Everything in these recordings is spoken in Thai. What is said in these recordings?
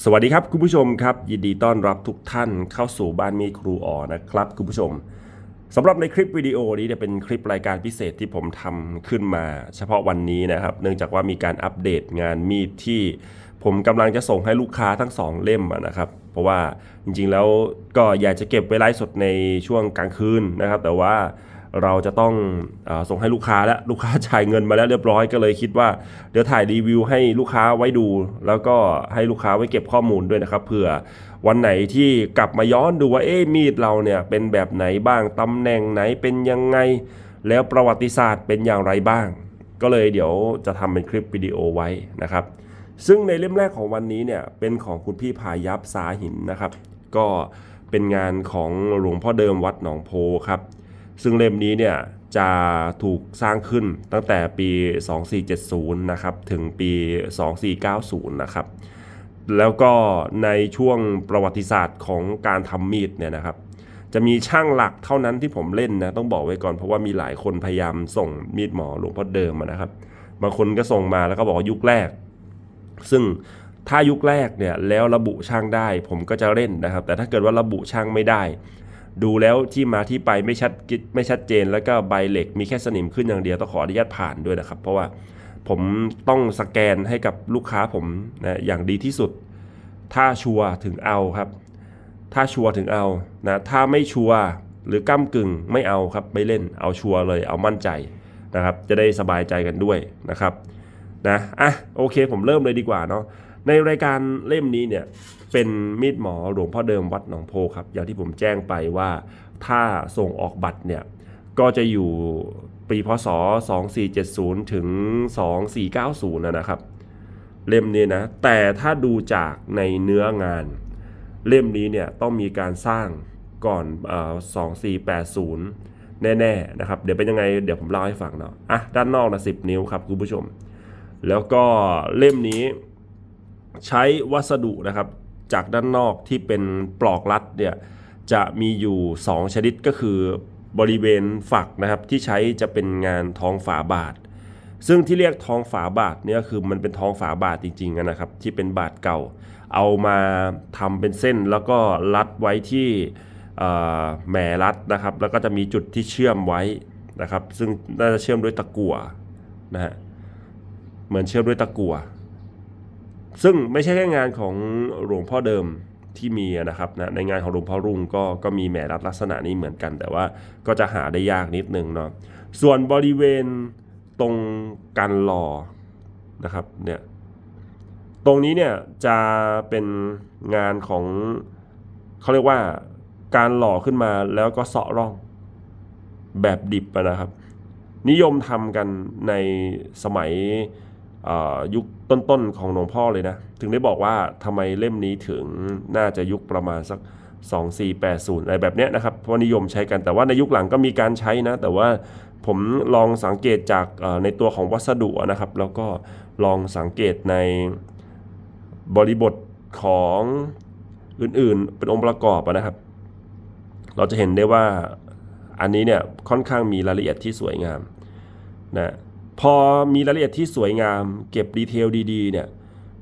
สวัสดีครับคุณผู้ชมครับ ยินดีต้อนรับทุกท่านเข้าสู่บ้านมีครูอ๋อนะครับ คุณผู้ชมสำหรับในคลิปวิดีโอนี้เนี่ยเป็นคลิปรายการพิเศษที่ผมทำขึ้นมา เฉพาะวันนี้นะครับ เนื่องจากว่ามีการอัปเดตงานมีดที่ผมกำลังจะส่งให้ลูกค้าทั้งสองเล่มนะครับ เพราะว่าจริงๆแล้วก็อยากจะเก็บไว้ไลฟ์สดในช่วงกลางคืนนะครับ แต่ว่า เราจะต้องอส่งให้ลูกค้าแล้วลูกค้าจ่ายเงินมาแล้วเรียบร้อยก็เลยคิดว่าเดี๋ยวถ่ายรีวิวให้ลูกค้าไว้ดู แล้วก็ให้ลูกค้าไว้เก็บข้อมูลด้วยนะครับเผื่อวันไหนที่กลับมาย้อนดูว่าเอ๊มีดเราเนี่ยเป็นแบบไหนบ้างตำแหน่งไหนเป็นยังไง แล้วประวัติศาสตร์เป็นอย่างไรบ้าง ก็เลยเดี๋ยวจะทำเป็นคลิปวิดีโอไว้นะครับซึ่งในเล่มแรกของวันนี้เนี่ยเป็นของคุณพี่พายับสาหินนะครับ ก็เป็นงานของหลวงพ่อเดิมวัดหนองโพครับ ซึ่งเล่มนี้เนี่ยจะถูกสร้างขึ้นตั้งแต่ปี 2470 นะครับ ถึงปี 2490 นะครับ แล้วก็ในช่วงประวัติศาสตร์ของการทำมีดเนี่ยนะครับ จะมีช่างหลักเท่านั้นที่ผมเล่นนะ ต้องบอกไว้ก่อนเพราะว่ามีหลายคนพยายามส่งมีดหมอหลวงพ่อเดิมมานะครับ บางคนก็ส่งมาแล้วก็บอกยุคแรก ซึ่งถ้ายุคแรกเนี่ยแล้วระบุช่างได้ผมก็จะเล่นนะครับ แต่ถ้าเกิดว่าระบุช่างไม่ได้ ดูแล้วที่มาที่ไปไม่ชัดไม่ชัดเจน แล้วก็ใบเหล็กมีแค่สนิมขึ้นอย่างเดียวต้องขออนุญาตผ่านด้วยนะครับ เพราะว่าผมต้องสแกนให้กับลูกค้าผมนะอย่างดีที่สุด ถ้าชัวร์ถึงเอาครับ ถ้าชัวร์ถึงเอานะถ้าไม่ชัวร์หรือก้ากึ่งไม่เอาครับไม่เล่นเอาชัวร์เลยเอามั่นใจนะครับ จะได้สบายใจกันด้วยนะครับนะอะโอเคผมเริ่มเลยดีกว่าเนาะ ในรายการเล่มนี้เนี่ยเป็นมีดหมอหลวงพ่อเดิมวัดหนองโพครับ อย่างที่ผมแจ้งไปว่าถ้าส่งออกบัตรเนี่ยก็จะอยู่ปีพศ 2470 ถึง 2490นะนะครับ เล่มนี้นะ แต่ถ้าดูจากในเนื้องาน เล่มนี้เนี่ยต้องมีการสร้างก่อนเออ2480 แน่ๆนะครับ เดี๋ยวเป็นยังไง เดี๋ยวผมเล่าให้ฟังเนาะอะด้านนอกนะ 10 นิ้วครับคุณผู้ชม แล้วก็เล่มนี้ ใช้วัสดุนะครับ จากด้านนอกที่เป็นปลอกรัดเนี่ยจะมีอยู่ 2 ชนิดก็คือบริเวณฝักนะครับที่ใช้จะเป็นงานท้องฝาบาท ซึ่งที่เรียกท้องฝาบาทเนี่ยคือมันเป็นท้องฝาบาทจริงๆนะครับ ที่เป็นบาทเก่า เอามาทำเป็นเส้นแล้วก็รัดไว้ที่แหมรัดนะครับ แล้วก็จะมีจุดที่เชื่อมไว้นะครับ ซึ่งน่าจะเชื่อมด้วยตะกั่วนะฮะเหมือนเชื่อมด้วยตะกั่ว ซึ่งไม่ใช่แค่งานของหลวงพ่อเดิมที่มีนะครับนะในงานของหลวงพ่อรุ่งก็ก็มีแหมรัดลักษณะนี้เหมือนกัน แต่ว่าก็จะหาได้ยากนิดนึงเนาะส่วนบริเวณตรงกันหล่อนะครับเนี่ยตรงนี้เนี่ยจะเป็นงานของเขาเรียกว่าการหล่อขึ้นมาแล้วก็เสาะร่องแบบดิบนะครับ นิยมทำกันในสมัย ยุคต้นๆของหลวงพ่อเลยนะ ถึงได้บอกว่าทำไมเล่มนี้ถึงน่าจะยุคประมาณสัก 2480 อะไรแบบเนี้ยนะครับเพราะนิยมใช้กันแต่ว่าในยุคหลังก็มีการใช้นะ แต่ว่าผมลองสังเกตจากในตัวของวัสดุนะครับ แล้วก็ลองสังเกตในบริบทของอื่นๆ เป็นองค์ประกอบนะครับ เราจะเห็นได้ว่าอันนี้เนี่ยค่อนข้างมีรายละเอียดที่สวยงามนะ พอมีรายละเอียดที่สวยงาม เก็บดีเทลดีๆเนี่ย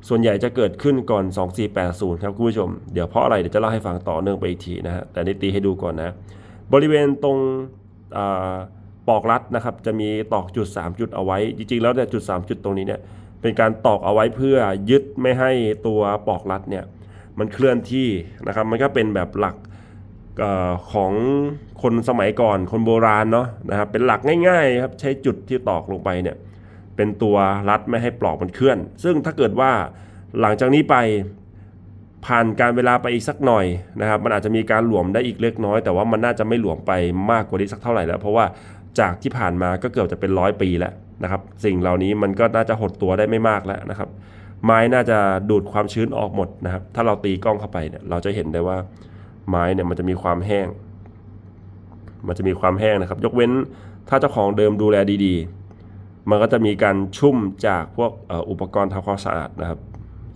ส่วนใหญ่จะเกิดขึ้นก่อน 2480 ครับคุณผู้ชม เดี๋ยวเพราะอะไรเดี๋ยวจะเล่าให้ฟังต่อเนื่องไปอีกทีนะฮะ แต่นี่ตีให้ดูก่อนนะ บริเวณตรงอปอกรัดนะครับ จะมีตอกจุด 3 จุดเอาไว้ จริงๆ แล้วเนี่ยจุด 3 จุดตรงนี้เนี่ย เป็นการตอกเอาไว้เพื่อยึดไม่ให้ตัวปอกรัดเนี่ย มันเคลื่อนที่นะครับ มันก็เป็นแบบหลัก ของคนสมัยก่อนคนโบราณเนาะนะครับเป็นหลักง่ายๆครับใช้จุดที่ตอกลงไปเนี่ยเป็นตัวรัดไม่ให้ปลอกมันเคลื่อน ซึ่งถ้าเกิดว่าหลังจากนี้ไปผ่านการเวลาไปอีกสักหน่อยนะครับ มันอาจจะมีการหลวมได้อีกเล็กน้อย แต่ว่ามันน่าจะไม่หลวมไปมากกว่านี้สักเท่าไหร่แล้ว เพราะว่าจากที่ผ่านมาก็เกือบจะเป็นร้อยปีแล้วนะครับ สิ่งเหล่านี้มันก็น่าจะหดตัวได้ไม่มากแล้วนะครับ ไม้น่าจะดูดความชื้นออกหมดนะครับ ถ้าเราตีกล้องเข้าไปเนี่ยเราจะเห็นได้ว่า ไม้เนี่ยมันจะมีความแห้ง มันจะมีความแห้งนะครับ ยกเว้นถ้าเจ้าของเดิมดูแลดีๆ มันก็จะมีการชุ่มจากพวกอ,อุปกรณ์ทำความสะอาดนะครับ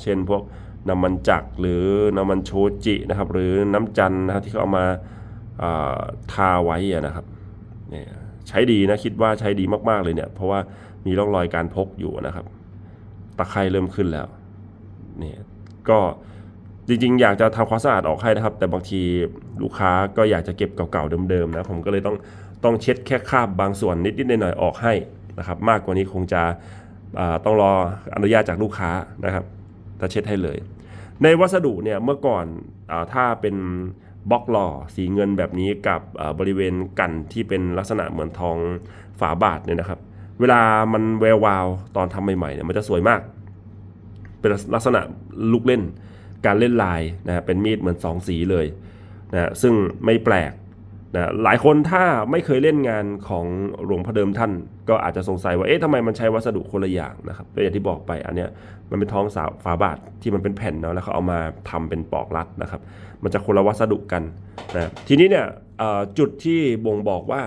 เช่นพวกน้ำมันจักรหรือน้ำมันโชจินะครับ หรือน้ำจันนะครับที่เขาเอามาทาไว้นะครับเนี่ยใช้ดีนะคิดว่าใช้ดีมากๆเลยเนี่ย เพราะว่ามีร่องรอยการพกอยู่นะครับ ตะไคร่เริ่มขึ้นแล้วเนี่ยก็ จริงๆ อยากจะทำความสะอาดออกให้นะครับ แต่บางทีลูกค้าก็อยากจะเก็บเก่าๆเดิมๆนะผมก็เลยต้องต้องเช็ดแค่คราบบางส่วนนิดๆหน่อยๆออกให้นะครับ มากกว่านี้คงจะต้องรออนุญาตจากลูกค้านะครับถ้าเช็ดให้เลย ในวัสดุเนี่ยเมื่อก่อนอถ้าเป็นบล็อกหล่อสีเงินแบบนี้กับบริเวณกันที่เป็นลักษณะเหมือนทองฝาบาทเนี่ยนะครับ เวลามันแวววาวตอนทำใหม่ๆเนี่ยมันจะสวยมาก เป็นลักษณะลูกเล่น การเล่นลายนะฮะเป็นมีดเหมือนสองสีเลยนะฮะซึ่งไม่แปลกนะหลายคนถ้าไม่เคยเล่นงานของหลวงพ่อเดิมท่าน ก็อาจจะสงสัยว่าเอ๊ะทำไมมันใช้วัสดุคนละอย่างนะครับก็อย่างที่บอกไปอันเนี้ยมันเป็นทองสาวฝาบาทที่มันเป็นแผ่นเนาะแล้วเขาเอามาทำเป็นปอกรัดนะครับ มันจะคนละวัสดุกันนะทีนี้เนี่ยจุดที่บ่งบอกว่า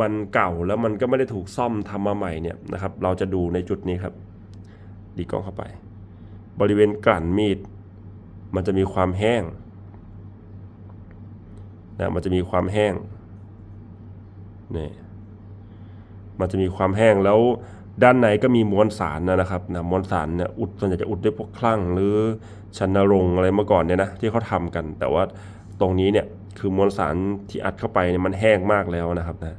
มันเก่าแล้วมันก็ไม่ได้ถูกซ่อมทำมาใหม่เนี่ยนะครับ เราจะดูในจุดนี้ครับ ดีกล้องเข้าไป บริเวณกลั่นมีด มันจะมีความแห้งนะมันจะมีความแห้งนี่มันจะมีความแห้งแล้วด้านในก็มีมวลสารนะครับนะมวลสารเนี่ยอุดส่วนใหญ่จะอุดด้วยพวกคลั่งหรือชันนรงอะไรเมื่อก่อนเนี่ยนะที่เขาทำกัน แต่ว่าตรงนี้เนี่ยคือมวลสารที่อัดเข้าไปเนี่ยมันแห้งมากแล้วนะครับนะ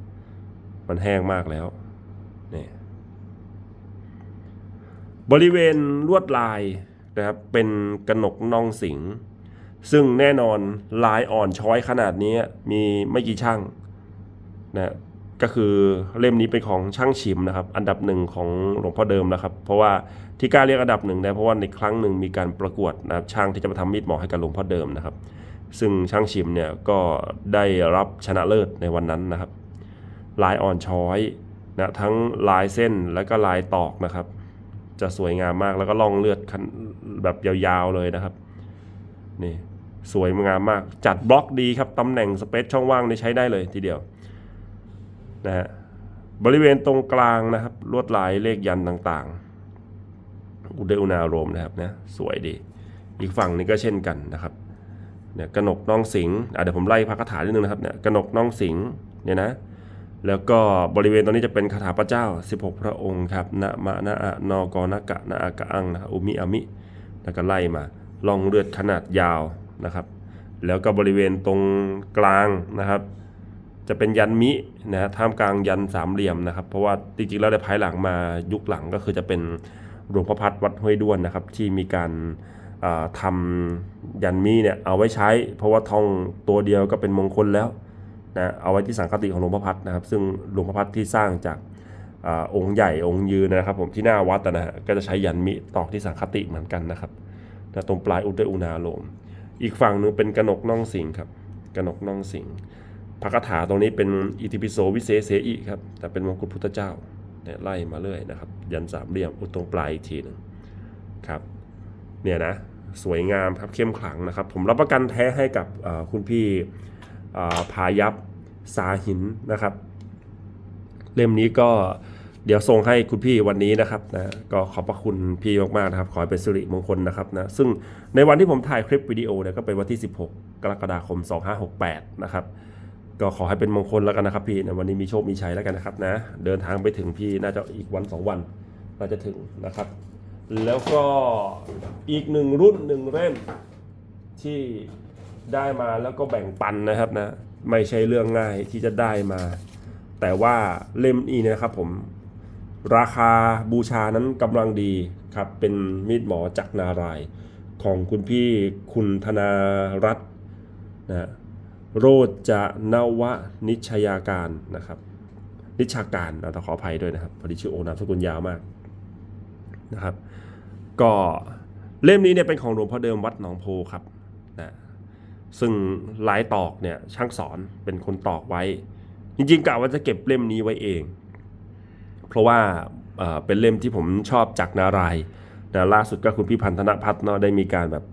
มันแห้งมากแล้วนี่บริเวณลวดลาย นะครับเป็นกระหนกน่องสิง ซึ่งแน่นอนลายอ่อนช้อยขนาดนี้มีไม่กี่ช่างนะก็คือเล่มนี้เป็นของช่างชิมนะครับ อันดับหนึ่งของหลวงพ่อเดิมนะครับ เพราะว่าที่กล้าเรียกอันดับหนึ่งนะเพราะว่าในครั้งหนึ่งมีการประกวดนะครับช่างที่จะมาทำมีดหมอให้กับหลวงพ่อเดิมนะครับ ซึ่งช่างชิมเนี่ยก็ได้รับชนะเลิศในวันนั้นนะครับ ลายอ่อนช้อยนะทั้งลายเส้นและก็ลายตอกนะครับ จะสวยงามมากแล้วก็ล่องเลือดแบบยาวๆเลยนะครับนี่สวยงามมาก จัดบล็อกดีครับตำแหน่งสเปซช่องว่างนี่ใช้ได้เลยทีเดียวนะฮะบริเวณตรงกลางนะครับ ลวดลายเลขยันต์ต่างๆ อุดอุณารมนะครับนะสวยดี อีกฝั่งนี้ก็เช่นกันนะครับเนี่ยกนกน้องสิงห์อะเดี๋ยวผมไล่พระคาถานิดนึงนะครับเนี่ยกนกน้องสิงห์เนี่ยนะ แล้วก็บริเวณตรงนี้จะเป็นคาถาพระเจ้า 16 พระองค์ครับนะมะนะอะนอกอนกะนะอากะอังนะครับอุมิอามิแล้วก็ไล่มาล่องเลือดขนาดยาวนะครับ แล้วก็บริเวณตรงกลางนะครับ จะเป็นยันมินะฮะท่ามกลางยันสามเหลี่ยมนะครับ เพราะว่าจริงๆแล้วในภายหลังมายุคหลังก็คือจะเป็นหลวงพ่อพัดวัดห้วยด้วนนะครับ ที่มีการาทำยันมิเนี่ยเอาไว้ใช้ เพราะว่าทองตัวเดียวก็เป็นมงคลแล้ว นะเอาไว้ที่สังคติของหลวงพ่อพัดนะครับ ซึ่งหลวงพ่อพัดที่สร้างจากอองค์ใหญ่องค์ยืนนะครับ ผมที่หน้าวัดนะฮะก็จะใช้ยันมิตอกที่สังคติเหมือนกันนะครับนะตรงปลายอุดยอุณาโลม อีกฝั่งหนึ่งเป็นกนกน่องสิงครับกนกน่องสิงพระคาถาตรงนี้เป็นอิติปิโสวิเศษเสอิครับแต่เป็นมงกุฎพุทธเจ้าเนี่ยไล่มาเรื่อยนะครับ ยันสามเหลี่ยมอุดตรงปลายอีกทีหนึ่งครับเนี่ยนะสวยงามครับเข้มขลังนะครับ ผมรับประกันแท้ให้กับคุณพี่ พายับสาหินนะครับ เล่มนี้ก็เดี๋ยวส่งให้คุณพี่วันนี้นะครับนะก็ขอบพระคุณพี่มากๆนะครับ ขอให้เป็นสิริมงคลนะครับนะซึ่งในวันที่ผมถ่ายคลิปวิดีโอเนี่ยก็เป็นวันที่ 16 กรกฎาคม 2568 นะครับ ก็ขอให้เป็นมงคลแล้วกันนะครับพี่นะวันนี้มีโชคมีชัยแล้วกันนะครับนะเดินทางไปถึงพี่น่าจะอีกวัน 2 วันน่าจะถึงนะครับ แล้วก็อีกหนึ่งรุ่นหนึ่งเล่มที่ ได้มาแล้วก็แบ่งปันนะครับนะ ไม่ใช่เรื่องง่ายที่จะได้มา แต่ว่าเล่มนี้นะครับผม ราคาบูชานั้นกำลังดีครับ เป็นมีดหมอจักรนารายของคุณพี่คุณธนารัตน์นะโรจนวนิชยาการนะครับ นิชาการเราต้องขออภัยด้วยนะครับพอดีชื่อโอนามสกุลยาวมากนะครับ ก็เล่มนี้เนี่ยเป็นของหลวงพ่อเดิมวัดหนองโพครับนะ ซึ่งลายตอกเนี่ยช่างสอนเป็นคนตอกไว้ จริงๆกะว่าจะเก็บเล่มนี้ไว้เอง เพราะว่าเป็นเล่มที่ผมชอบจากนารายณ์นะล่าสุดก็คุณพี่พันธนพัฒน์เนาะได้มีการแบบ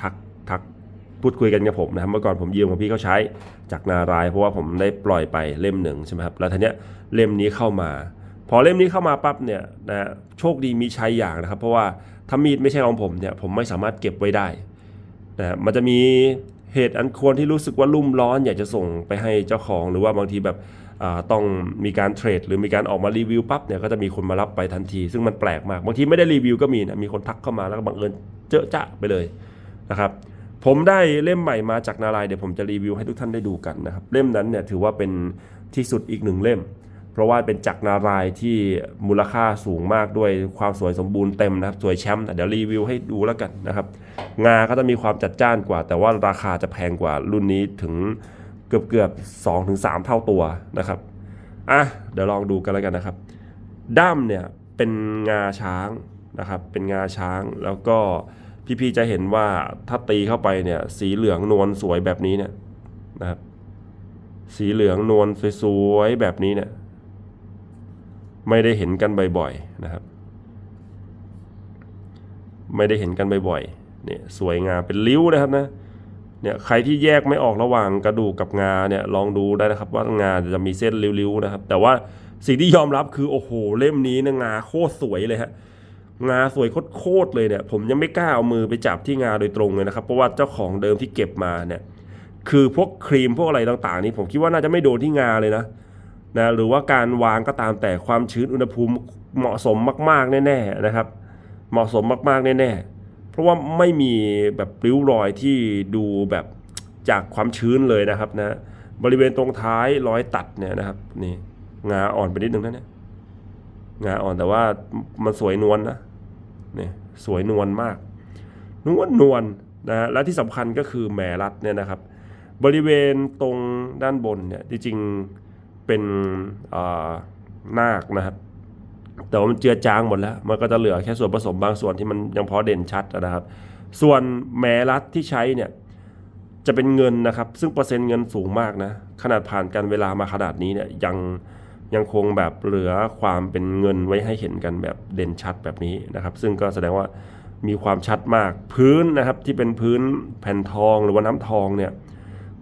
ทักทักพูดคุยกันกับผมนะครับเมื่อก่อนผมยืมของพี่เขาใช้จากนาราย เพราะว่าผมได้ปล่อยไปเล่มหนึ่งใช่ไหมครับแล้วทีเนี้ยเล่มนี้เข้ามา พอเล่มนี้เข้ามาปั๊บเนี่ยนะโชคดีมีใชัยอย่างนะครับ เพราะว่าถ้ามีดไม่ใช่ของผมเนี่ยผมไม่สามารถเก็บไว้ได้นะมันจะมี เหตุอันควรที่รู้สึกว่ารุ่มร้อน อยากจะส่งไปให้เจ้าของหรือว่าบางทีแบบต้องมีการเทรดหรือมีการออกมารีวิวปั๊บเนี่ยก็จะมีคนมารับไปทันที ซึ่งมันแปลกมาก บางทีไม่ได้รีวิวก็มีนะมีคนทักเข้ามาแล้วก็บังเอิญเจอะจะไปเลยนะครับผมได้เล่มใหม่มาจากนารายเดี๋ยวผมจะรีวิวให้ทุกท่านได้ดูกันนะครับเล่มนั้นเนี่ยถือว่าเป็นที่สุดอีกหนึ่งเล่ม เพราะว่าเป็นจักรนารายที่มูลค่าสูงมากด้วยความสวยสมบูรณ์เต็มนะครับ สวยแชมป์เดี๋ยวรีวิวให้ดูแล้วกันนะครับ งาก็จะมีความจัดจ้านกว่า แต่ว่าราคาจะแพงกว่ารุ่นนี้ถึงเกือบเกือบสองถึงสามเท่าตัวนะครับอะเดี๋ยวลองดูกันแล้วกันนะครับ ด้ามเนี่ยเป็นงาช้างนะครับ เป็นงาช้างแล้วก็พี่ๆจะเห็นว่าถ้าตีเข้าไปเนี่ย สีเหลืองนวลสวยแบบนี้เนี่ยนะครับ สีเหลืองนวลสวยๆแบบนี้เนี่ย ไม่ได้เห็นกันบ่อยๆนะครับ ไม่ได้เห็นกันบ่อยๆเนี่ยสวยงามเป็นริ้วนะครับนะเนี่ยใครที่แยกไม่ออกระหว่างกระดูกกับงาเนี่ยลองดูได้นะครับว่างาจะมีเส้นริ้วๆนะครับ แต่ว่าสิ่งที่ยอมรับคือโอ้โหเล่มนี้นะงาโคตรสวยเลยฮะงาสวยโคตรๆเลยเนี่ย ผมยังไม่กล้าเอามือไปจับที่งาโดยตรงเลยนะครับ เพราะว่าเจ้าของเดิมที่เก็บมาเนี่ย คือพวกครีมพวกอะไรต่างๆ นี่ผมคิดว่าน่าจะไม่โดนที่งาเลยนะ นะหรือว่าการวางก็ตามแต่ความชื้นอุณหภูมิเหมาะสมมาก ๆ แน่ๆนะครับ เหมาะสมมากๆแน่ๆเพราะว่าไม่มีแบบริ้วรอยที่ดูแบบจากความชื้นเลยนะครับนะบริเวณตรงท้ายรอยตัดเนี่ยนะครับนี่งาอ่อนไปนิดนึงนะเนี่ยงาอ่อนแต่ว่ามันสวยนวลนะนี่สวยนวลมาก นวลนวลนะฮะและที่สำคัญก็คือแหมรัดเนี่ยนะครับ บริเวณตรงด้านบนเนี่ยจริงๆ เป็นนาคนะครับแต่ว่ามันเจือจางหมดแล้ว มันก็จะเหลือแค่ส่วนผสมบางส่วนที่มันยังพอเด่นชัดนะครับ ส่วนแหมรัดที่ใช้เนี่ยจะเป็นเงินนะครับ ซึ่งเปอร์เซ็นต์เงินสูงมากนะ ขนาดผ่านการเวลามาขนาดนี้เนี่ยยังยังคงแบบเหลือความเป็นเงินไว้ให้เห็นกันแบบเด่นชัดแบบนี้นะครับ ซึ่งก็แสดงว่ามีความชัดมากพื้นนะครับที่เป็นพื้นแผ่นทองหรือว่าน้ำทองเนี่ย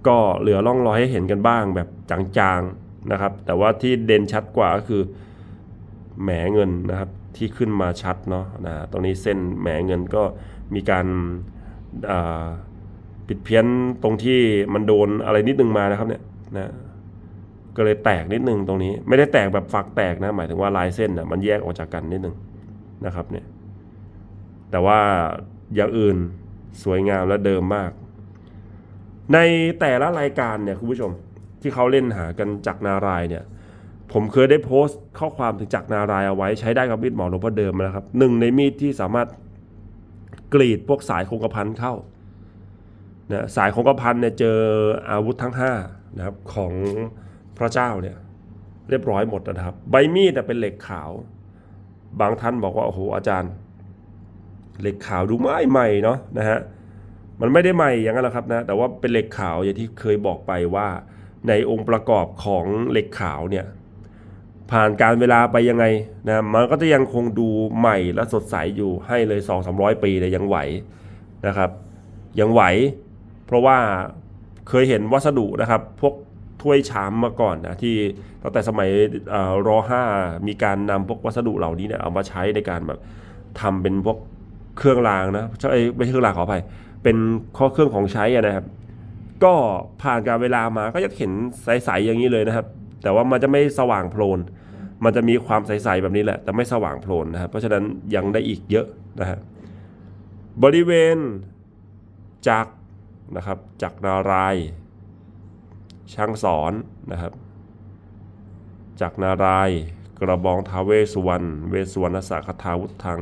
ก็เหลือร่องรอยให้เห็นกันบ้างแบบจางๆ นะครับ แต่ว่าที่เด่นชัดกว่าก็คือแหมเงินนะครับที่ขึ้นมาชัดเนาะนะตรงนี้เส้นแหมเงินก็มีการผิดเพี้ยนตรงที่มันโดนอะไรนิดนึงมานะครับเนี่ยนะก็เลยแตกนิดนึงตรงนี้ ไม่ได้แตกแบบฝักแตกนะหมายถึงว่าลายเส้นน่ะมันแยกออกจากกันนิดนึงนะครับเนี่ยแต่ว่าอย่างอื่นสวยงามและเดิมมาก ในแต่ละรายการเนี่ยคุณผู้ชม ที่เขาเล่นหากันจากนารายเนี่ยผมเคยได้โพสต์ข้อความถึงจากนารายเอาไว้ใช้ได้กับมีดหมอหลวงพ่อเดิมนะครับหนึ่งในมีดที่สามารถกรีดพวกสายคงกระพันเข้านะสายคงกระพันเนี่ยเจออาวุธทั้ง5นะครับของพระเจ้าเนี่ยเรียบร้อยหมดนะครับ ใบมีดน่เป็นเหล็กขาว บางท่านบอกว่าโอ้โหอาจารย์ เหล็กขาวดูไม่ใหม่เนาะนะฮะมันไม่ได้ใหม่อย่างนั้นหรอกครับนะแต่ว่าเป็นเหล็กขาวอย่างที่เคยบอกไปว่า ในองค์ประกอบของเหล็กขาวเนี่ยผ่านการเวลาไปยังไงนะมันก็จะยังคงดูใหม่และสดใสอยู่ให้เลย 2 3 0 0 ปีเลยยังไหวนะครับ ยังไหว เพราะว่าเคยเห็นวัสดุนะครับ พวกถ้วยชามมาก่อนนะที่ตั้งแต่สมัยเอ่อรห้ามีการนำพวกวัสดุเหล่านี้เนี่ยเอามาใช้ในการแบบทำเป็นพวกเครื่องรางนะใช่ไม่ใช่เครื่องรางขออภัยเป็นข้อเครื่องของใช้อะนะครับ ก็ผ่านการเวลามาก็จะเห็นใสๆอย่างนี้เลยนะครับ แต่ว่ามันจะไม่สว่างโพลน มันจะมีความใสๆแบบนี้แหละ แต่ไม่สว่างโพลนนะครับ เพราะฉะนั้นยังได้อีกเยอะนะฮะบริเวณจักนะครับจักรนาราย ช่างสอนนะครับจักรนาราย กระบองท้าเวสุวรรณเวสุวรรณสักคทาวุธัง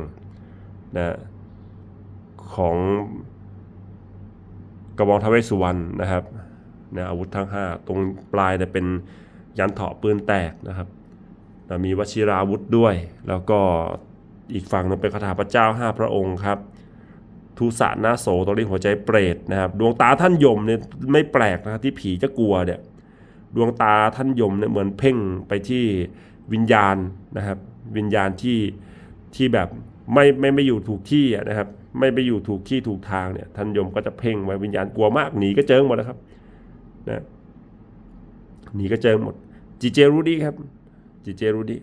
นะของ กระบองทวเวสุวรรณนะครับนะอาวุธทั้ง 5 ตรงปลายเนี่ยเป็นยันเถาะปืนแตกนะครับนะมีวชิราวุธด้วย แล้วก็อีกฝั่งนึงเป็นคาถาพระเจ้า 5 พระองค์ครับทุสะหน้าโสตรงนี้หัวใจเปรตนะครับดวงตาท่านยมเนี่ยไม่แปลกนะที่ผีจะกลัวเนี่ยดวงตาท่านยมเนี่ยเหมือนเพ่งไปที่วิญญาณนะครับ วิญญาณที่ที่แบบไม่ไม่ไม่อยู่ถูกที่นะครับ ไม่ไปอยู่ถูกที่ถูกทางเนี่ยท่านยมก็จะเพ่งไว้วิญญาณกลัวมากหนีก็เจิงหมดนะครับนะหนีก็เจิงหมดจีเจรูดีครับจีเจรูดี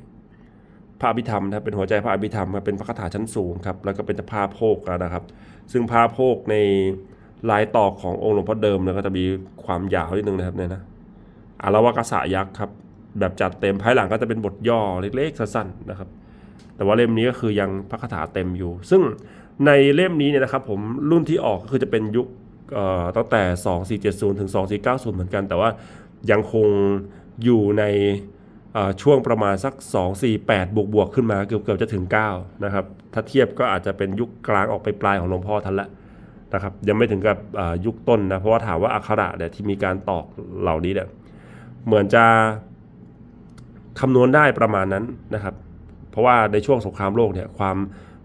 พระอภิธรรมนะเป็นหัวใจพระอภิธรรมครับเป็นพระคาถาชั้นสูงครับแล้วก็เป็นผ้าโพกนะครับ ซึ่งผ้าโพกในลายตอกขององค์หลวงพ่อเดิมเนี่ยก็จะมีความยาวนิดนึงนะครับเนี่ยนะอารวากษะยักษ์ครับแบบจัดเต็มภายหลังก็จะเป็นบทย่อเล็กๆสั้นๆนะครับ แต่ว่าเล่มนี้ก็คือยังพระคาถาเต็มอยู่ ซึ่ง ในเล่มนี้เนี่ยนะครับผมรุ่นที่ออกก็คือจะเป็นยุคตั้งแต่ 2470 ถึง 2490 เหมือนกัน แต่ว่ายังคงอยู่ในช่วงประมาณสัก 248 บวกบวกขึ้นมาเกือบเกือบจะถึง 9 นะครับ ถ้าเทียบก็อาจจะเป็นยุคกลางออกไปปลายของหลวงพ่อทันละนะครับยังไม่ถึงกับยุคต้นนะ เพราะว่าถามว่าอักขระเนี่ยที่มีการตอกเหล่านี้เนี่ยเหมือนจะคำนวณได้ประมาณนั้นนะครับ เพราะว่าในช่วงสงครามโลกเนี่ยความ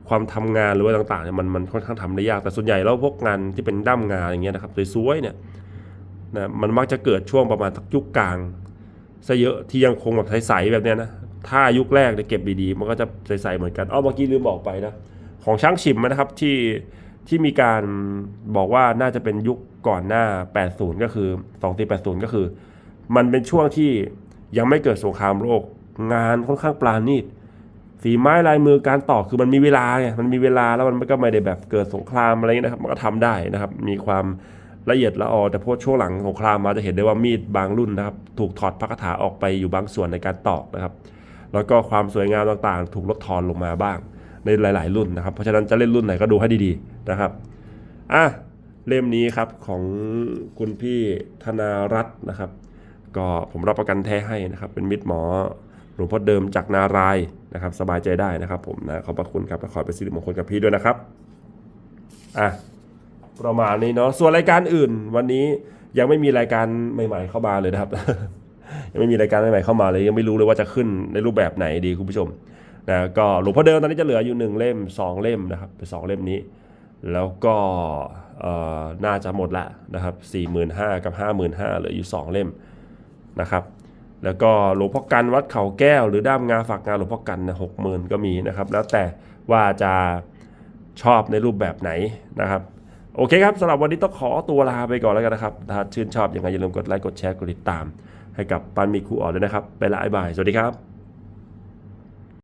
ความทำงานหรือว่าต่างๆเนี่ยมันมันค่อนข้างทำได้ยากแต่ส่วนใหญ่แล้วพวกงานที่เป็นด้ามงานอย่างเงี้ยนะครับสวยๆเนี่ยนะมันมักจะเกิดช่วงประมาณยุคกลางซะเยอะที่ยังคงแบบใสๆแบบเนี้ยนะถ้ายุคแรกเนี่ยเก็บดีๆ มันก็จะใสๆเหมือนกันอ้อเมื่อกี้ลืมบอกไปนะของช่างฉิมนะครับที่ที่มีการบอกว่าน่าจะเป็นยุคก่อนหน้า 80 ก็คือ 2480 ก็คือ มันเป็นช่วงที่ยังไม่เกิดสงครามโลกงานค่อนข้างปราณีต ฝีไม้ลายมือการต่อคือมันมีเวลาไงมันมีเวลาแล้วมันก็ไม่ได้แบบเกิดสงครามอะไรเงี้นะครับ มันก็ทำได้นะครับ มีความละเอียดละออแต่พวกช่วงหลังสงครามมาจะเห็นได้ว่ามีดบางรุ่นนะครับ ถูกถอดพระคาถาออกไปอยู่บางส่วนในการตอกนะครับ แล้วก็ความสวยงามต่างๆ ถูกลดทอนลงมาบ้างในหลาย ๆ รุ่นนะครับ เพราะฉะนั้นจะเล่นรุ่นไหนก็ดูให้ดีๆนะครับอะเล่มนี้ครับของคุณพี่ธนารัตน์นะครับ ก็ผมรับประกันแท้ให้นะครับ เป็นมิตรหมอ หลวงพ่อเดิมจากนารายนะครับ สบายใจได้นะครับผมนะขอบพระคุณครับขอเป็นสิริมงคลกับพี่ด้วยนะครับอะประมาณนี้เนาะส่วนรายการอื่น วันนี้ยังไม่มีรายการใหม่ ๆ เข้ามาเลยนะครับ ยังไม่มีรายการใหม่ๆเข้ามาเลยยังไม่รู้เลยว่าจะขึ้นในรูปแบบไหนดีคุณผู้ชมนะก็หลวงพ่อเดิมตอนนี้จะเหลืออยู่หนึ่งเล่มสองเล่มนะครับเป็นสองเล่มนี้ แล้วก็เอ่อน่าจะหมดละนะครับ45,000กับ 55,000เหลืออยู่ 2 เล่มนะครับ แล้วก็หลวงพ่อกันวัดเขาแก้ว หรือด้ามงาฝากงานหลวงพ่อกันนะหกหมื่นก็มีนะครับ แล้วแต่ว่าจะชอบในรูปแบบไหนนะครับ โอเคครับสำหรับวันนี้ต้องขอตัวลาไปก่อนแล้วกันนะครับ ถ้าชื่นชอบยังไงอย่าลืมกดไลค์กดแชร์กดติดตาม ให้กับปันมีครูออดด้วยนะครับ ไปละบาย สวัสดีครับ